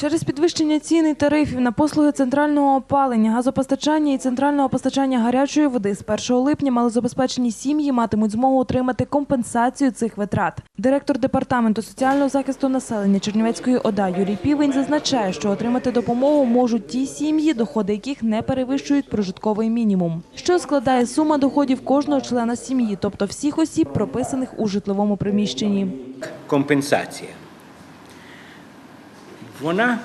Через підвищення цін і тарифів на послуги центрального опалення, газопостачання і центрального постачання гарячої води з 1 липня малозабезпечені сім'ї матимуть змогу отримати компенсацію цих витрат. Директор департаменту соціального захисту населення Чернівецької ОДА Юрій Півень зазначає, що отримати допомогу можуть ті сім'ї, доходи яких не перевищують прожитковий мінімум, що складає сума доходів кожного члена сім'ї, тобто всіх осіб, прописаних у житловому приміщенні. компенсація. Вона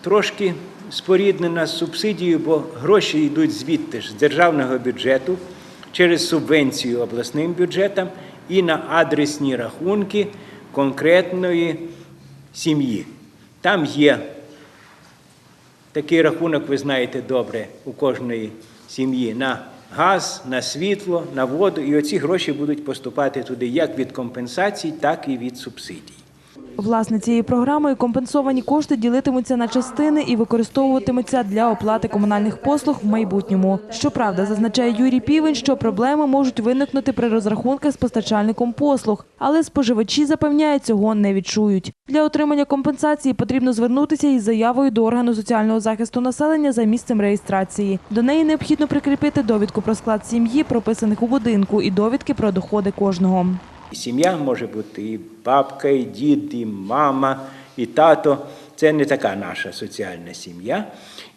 трошки споріднена з субсидією, бо гроші йдуть звідти ж з державного бюджету через субвенцію обласним бюджетам і на адресні рахунки конкретної сім'ї. Там є такий рахунок, ви знаєте добре, у кожної сім'ї на газ, на світло, на воду. І оці гроші будуть поступати туди як від компенсацій, так і від субсидій. Власне, цією програмою компенсовані кошти ділитимуться на частини і використовуватимуться для оплати комунальних послуг в майбутньому. Щоправда, зазначає Юрій Півень, що проблеми можуть виникнути при розрахунках з постачальником послуг, але споживачі запевняють, цього не відчують. Для отримання компенсації потрібно звернутися із заявою до органу соціального захисту населення за місцем реєстрації. До неї необхідно прикріпити довідку про склад сім'ї, прописаних у будинку, і довідки про доходи кожного. І сім'я може бути і бабка, і дід, і мама, і тато. Це не така наша соціальна сім'я.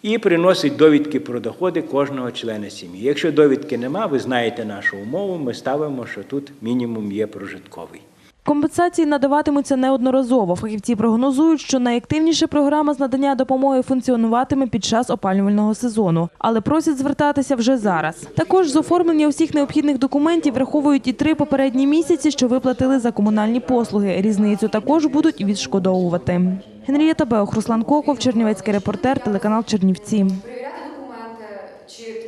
І приносить довідки про доходи кожного члена сім'ї. Якщо довідки нема, ви знаєте нашу умову, ми ставимо, що тут мінімум є прожитковий. Компенсації надаватимуться неодноразово. Фахівці прогнозують, що найактивніше програма з надання допомоги функціонуватиме під час опалювального сезону, але просять звертатися вже зараз. Також з оформлення усіх необхідних документів враховують і три попередні місяці, що виплатили за комунальні послуги. Різницю також будуть відшкодовувати. Генрієта Беох, Руслан Коков, Чернівецький репортер, телеканал Чернівці. перевіряти документи, чи